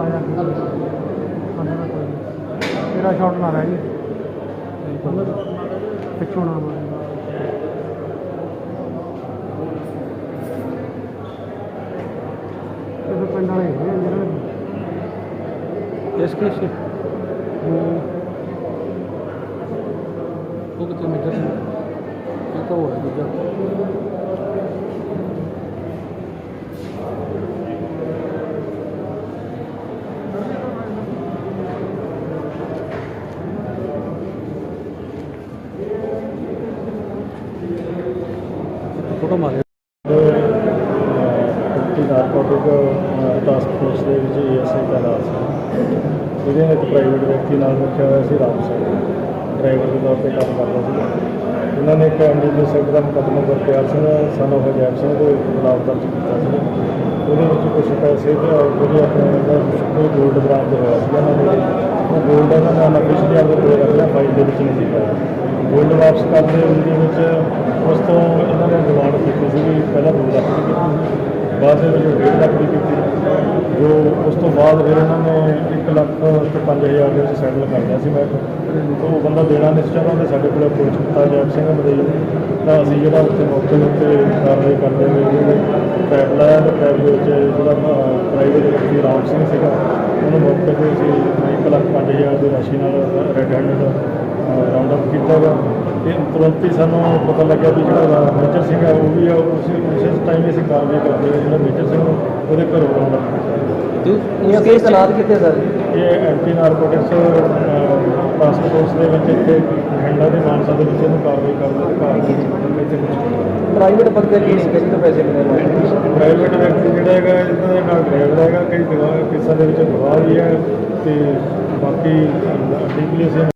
ਆਇਆ ਸਾਡੇ ਨਾਲ ਕੋਈ ਨਹੀਂ। ਤੇਰਾ ਸ਼ਾਟ ਨਾ ਰਹਿ ਜੀ। ਪਿੱਛੋਂ ਨਾ ਮਾਰੇ ਇਹ ਤਾਂ ਪਿੰਡ ਵਾਲੇ ਹੈਗੇ ਆ ਜਿਹੜੇ। ਇਸ ਕੇਸ ਹੂੰ, ਉਹ ਕਿਤੇ ਸਿੰਘ ਇਹ ਤਾਂ ਹੋਇਆ ਦੂਜਾ। ਫੋਟੋ ਮਾਰੇ ਡਿਪਟੀ ਨਾਰਕੋਟਿਕ ਟਾਸਕ ਫੋਰਸ ਦੇ ਵਿੱਚ ਏਐਸਆਈ ਤਾਇਨਾਤ ਸੀ। ਇਹਦੇ ਇੱਕ ਪ੍ਰਾਈਵੇਟ ਵਿਅਕਤੀ ਨਾਲ ਰੱਖਿਆ ਹੋਇਆ ਸੀ ਰਾਮ ਸਿੰਘ। ਡਰਾਈਵਰ ਦੇ ਤੌਰ ਤੇ ਕੰਮ ਕਰਦਾ ਸੀ ਉਹਨਾਂ ਨੇ ਇੱਕ ਐਮਡੀਪੀ ਸੈਕਟਰ ਦਾ ਮੁਕੱਦਮਾ ਗੁਰਪਿਆਰ ਸਿੰਘ ਸਨ ਆਫ ਅਜੈਬ ਸਿੰਘ ਦੇ ਖਿਲਾਫ ਦਰਜ ਕੀਤਾ ਸੀ ਉਹਦੇ ਵਿੱਚ ਕੁਝ ਪੈਸੇ ਤੇ ਜਿਹੜੇ ਆਪਣੇ ਦਾ ਕੋਈ ਗੋਲਡ ਬਰਾਮਦ ਹੋਇਆ ਸੀ। ਉਹਨਾਂ ਦੇ ਉਹ ਗੋਲਡ ਇਹਨਾਂ ਨਾਮ ਅਨਅਫੀਸ਼ੀਅਲੀ ਆਪਣੇ ਕੋਲ ਰੱਖਿਆ ਫਾਈਲ ਦੇ ਵਿੱਚ ਨਹੀਂ ਸੀ ਪਾਇਆ ਗੋਲਡ ਵਾਪਸ ਕਰਦੇ ਦੇ ਵਿੱਚ ਉਸ ਤੋਂ ਇਹਨਾਂ ਨੇ ਡਿਮਾਂਡ ਕੀਤੀ ਸੀ ਵੀ ਪਹਿਲਾਂ 2 ਲੱਖ ਦੀ ਕੀਤੀ ਬਾਅਦ ਦੇ ਵਿੱਚ 1.5 ਲੱਖ ਦੀ ਕੀਤੀ। ਜੋ ਉਸ ਤੋਂ ਬਾਅਦ ਫਿਰ ਇਹਨਾਂ ਨੇ 1 ਲੱਖ ਤੇ 5000 ਦੇ ਵਿੱਚ ਸੈਟਲ ਕਰ ਲਿਆ ਸੀ ਮੈਂ। ਉਹ ਬੰਦਾ ਦੇਣਾ ਨਹੀਂ ਸੀ ਚਾਹੁੰਦਾ ਤੇ ਸਾਡੇ ਕੋਲ ਅਪਰੋਚ ਕੀਤਾ ਜੈਬ ਸਿੰਘ ਮਦਈ ਤਾਂ ਅਸੀਂ ਜਿਹੜਾ ਉੱਥੇ ਮੌਕੇ ਉੱਤੇ ਕਾਰਵਾਈ ਕਰਦੇ ਹੋਏ ਉਹਦੇ ਟ੍ਰੈਪ ਲਾਇਆ ਤੇ ਟ੍ਰੈਪ ਦੇ ਵਿੱਚ ਜਿਹੜਾ ਪ੍ਰਾਈਵੇਟ ਵਿਅਕਤੀ ਰਾਮ ਸਿੰਘ ਸੀਗਾ, ਉਹਨੂੰ ਮੌਕੇ ਤੇ ਅਸੀਂ 1 ਲੱਖ 5000 ਦੀ ਰਾਸ਼ੀ ਨਾਲ ਰੈੱਡ ਹੈਂਡਡ ਰਾਉਂਡ ਅਪ ਕੀਤਾ ਵਾ ਤੇ ਤੁਰੰਤ ਹੀ ਸਾਨੂੰ ਪਤਾ ਲੱਗਿਆ ਵੀ ਜਿਹੜਾ ਮੇਜਰ ਸਿੰਘ ਹੈ ਉਹ ਵੀ ਆ ਉਸੇ ਉਸੇ ਟਾਈਮ ਅਸੀਂ ਕਾਰਵਾਈ ਕਰਦੇ ਹੋਏ ਜਿਹੜਾ ਮੇਜਰ ਸਿੰਘ ਉਹਦੇ ਘਰੋਂ ਕੀਤਾ ਇਸ ਕੇਸ ਤਨਾਤ ਕਿੱਥੇ ਸਰ? ਇਹ ਐਂਟੀ ਨਾਰਕੋਟਿਕਸ ਫੋਰਸ ਦੇ ਵਿੱਚ ਇੱਥੇ ਹੈਂਡਾ ਦੇ ਮਾਨਸਾ ਦੇ ਵਿੱਚ ਇਹਨੂੰ ਕਾਰਵਾਈ ਕਰਦੇ ਤੇ ਕਾਰਵਾਈ ਪ੍ਰਾਈਵੇਟ ਬੰਦੇ ਕੀ ਨਹੀਂ ਕਿਸ ਤੋਂ ਪੈਸੇ ਮਿਲੇ ਪ੍ਰਾਈਵੇਟ ਵਿਅਕਤੀ ਜਿਹੜਾ ਹੈਗਾ ਇਹਨਾਂ ਦੇ ਨਾਲ ਡਰਾਈਵਰ ਹੈਗਾ ਕਈ ਗਵਾਹ ਕੇਸਾਂ ਦੇ ਵਿੱਚ ਗਵਾਹ ਵੀ ਹੈ ਤੇ ਬਾਕੀ ਡੀਪਲੀ ਅਸੀਂ